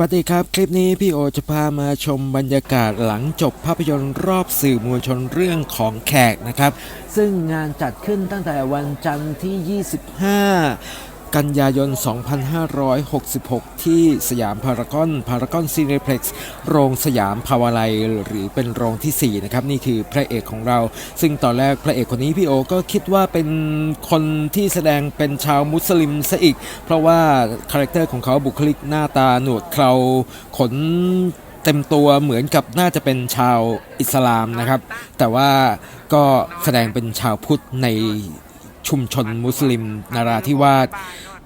วัสดีครับ คลิปนี้พี่โอจะพามาชมบรรยากาศหลังจบภาพยนตร์รอบสื่อมวลชนเรื่องของแขกนะครับ ซึ่งงานจัดขึ้นตั้งแต่วันจันทร์ที่ 25 กันยายน 2566 ที่สยามพารากอนพารากอนซีเนเพล็กซ์โรงสยามภาวาลัยหรือเป็นโรงทีสี่ 4 นะครับ นี่คือพระเอกของเรา ซึ่งตอนแรกพระเอกคนนี้พี่โอก็คิดว่าเป็นคนที่แสดงเป็นชาวมุสลิมซะอีก เพราะว่าคาแรคเตอร์ของเขาบุคลิกหน้าตาหนวดเคราขนเต็มตัวเหมือนกับน่าจะเป็นชาวอิสลามนะครับ แต่ว่าก็แสดงเป็นชาวพุทธใน ชุมชนมุสลิมนาราธิวาส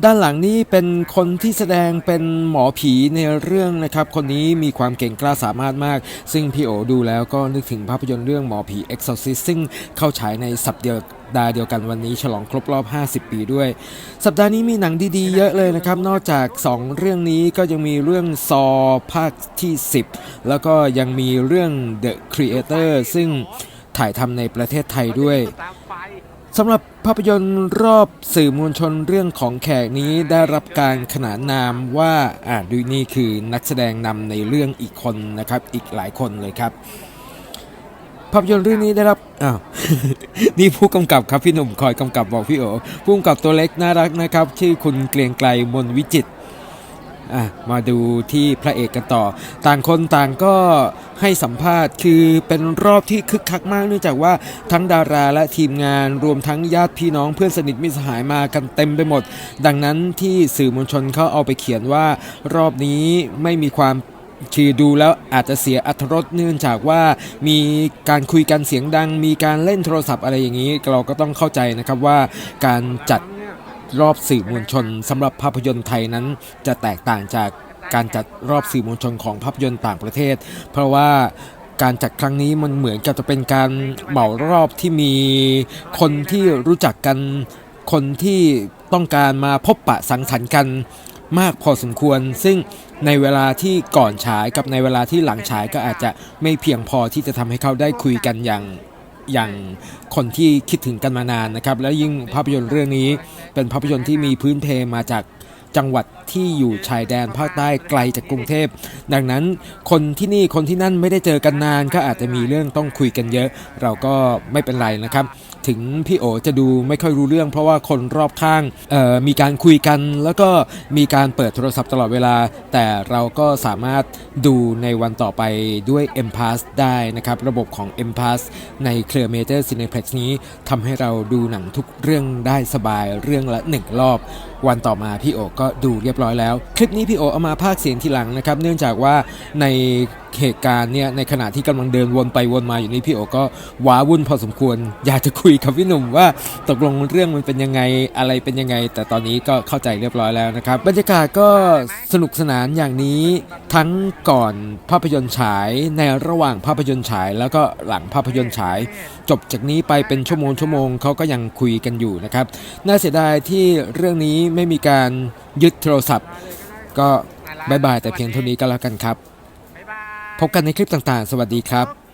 ด้านหลังนี้เป็นคนที่แสดงเป็นหมอผีในเรื่องนะครับ คนนี้มีความเก่งกล้าสามารถมาก ซึ่งพี่โอดูแล้วก็นึกถึงภาพยนตร์เรื่องหมอผี Exorcist ซึ่งเข้าฉายในสัปดาห์เดียวกันวันนี้ฉลองครบรอบ 50 ปีด้วย สัปดาห์นี้มีหนังดีๆ เยอะเลยนะครับ นอกจาก 2 เรื่องนี้ก็ยังมีเรื่องซอภาคที่ 10 แล้วก็ยังมีเรื่อง The Creator ซึ่งถ่ายทำในประเทศไทยด้วย สำหรับภาพยนตร์รอบสื่อมวลชนเรื่องของแขกนี้ได้รับการขนานนามว่าอ่าดูนี่คือนักแสดงนำในเรื่องอีกคนนะครับ อีกหลายคนเลยครับ ภาพยนตร์เรื่องนี้ได้รับอ้าวนี่ผู้กำกับครับพี่หนุ่มคอยกำกับบอกพี่โอผู้กำกับตัวเล็กน่ารักนะครับ ชื่อคุณเกรียงไกลมนวิจิตร อะมาดูที่พระเอกกันต่อ ต่างคนต่างก็ให้สัมภาษณ์คือเป็นรอบที่คึกคักมากเนื่องจากว่าทั้งดาราและทีมงานรวมทั้งญาติพี่น้องเพื่อนสนิทมิตรสหายมากันเต็มไปหมด ดังนั้นที่สื่อมวลชนเขาเอาไปเขียนว่ารอบนี้ไม่มีความคือดูแล้วอาจจะเสียอัตรสเนื่องจากว่ามีการคุยกันเสียงดัง มีการเล่นโทรศัพท์อะไรอย่างนี้ เราก็ต้องเข้าใจนะครับว่าการจัด รอบสื่อมวลชนสำหรับภาพยนตร์ไทยนั้น จะแตกต่างจากการจัดรอบสื่อมวลชนของภาพยนตร์ต่างประเทศ เพราะว่าการจัดครั้งนี้มันเหมือนกับจะเป็นการเหมารอบที่มีคนที่รู้จักกันคนที่ต้องการมาพบปะสังสรรค์กันมากพอสมควร ซึ่งในเวลาที่ก่อนฉายกับในเวลาที่หลังฉายก็อาจจะไม่เพียงพอที่จะทำให้เขาได้คุยกันอย่าง อย่างคนที่คิดถึงกันมานานนะครับ และยิ่งภาพยนตร์เรื่องนี้เป็นภาพยนตร์ที่มีพื้นเพมาจากจังหวัด ที่อยู่ชายแดนภาคใต้ไกลจากกรุงเทพ ดังนั้นคนที่นี่คนที่นั่นไม่ได้เจอกันนานก็อาจจะมีเรื่องต้องคุยกันเยอะ เราก็ไม่เป็นไรนะครับ ถึงพี่โอจะดูไม่ค่อยรู้เรื่อง เพราะว่าคนรอบข้างมีการคุยกันแล้วก็มีการเปิดโทรศัพท์ตลอดเวลา แต่เราก็สามารถดูในวันต่อไปด้วย m p a s ได้นะครับ ระบบของ m p a s ในเครือ Major Cineplex นี้ทำให้เราดูหนังทุกเรื่องได้สบายเรื่องละหนึ่งรอบ วันต่อมาพี่โอก็ดูเรียบร้อยแล้ว คลิปนี้พี่โอเอามาภาคเสียงทีหลังนะครับ เนื่องจากว่าใน เหตุการณ์เนี่ยในขณะที่กำลังเดินวนไปวนมาอยู่นี่พี่โอก็ว้าวุ่นพอสมควร อยากจะคุยกับพี่หนุ่มว่าตกลงเรื่องมันเป็นยังไงอะไรเป็นยังไง แต่ตอนนี้ก็เข้าใจเรียบร้อยแล้วนะครับบรรยากาศก็สนุกสนานอย่างนี้ทั้งก่อนภาพยนตร์ฉายในระหว่างภาพยนตร์ฉาย แล้วก็หลังภาพยนตร์ฉาย จบจากนี้ไปเป็นชั่วโมงชั่วโมงเขาก็ยังคุยกันอยู่นะครับน่าเสียดายที่เรื่องนี้ไม่มีการยึดโทรศัพท์ ก็บายบายแต่เพียงเท่านี้ก็แล้วกันครับ พบกันในคลิปต่างๆ สวัสดีครับ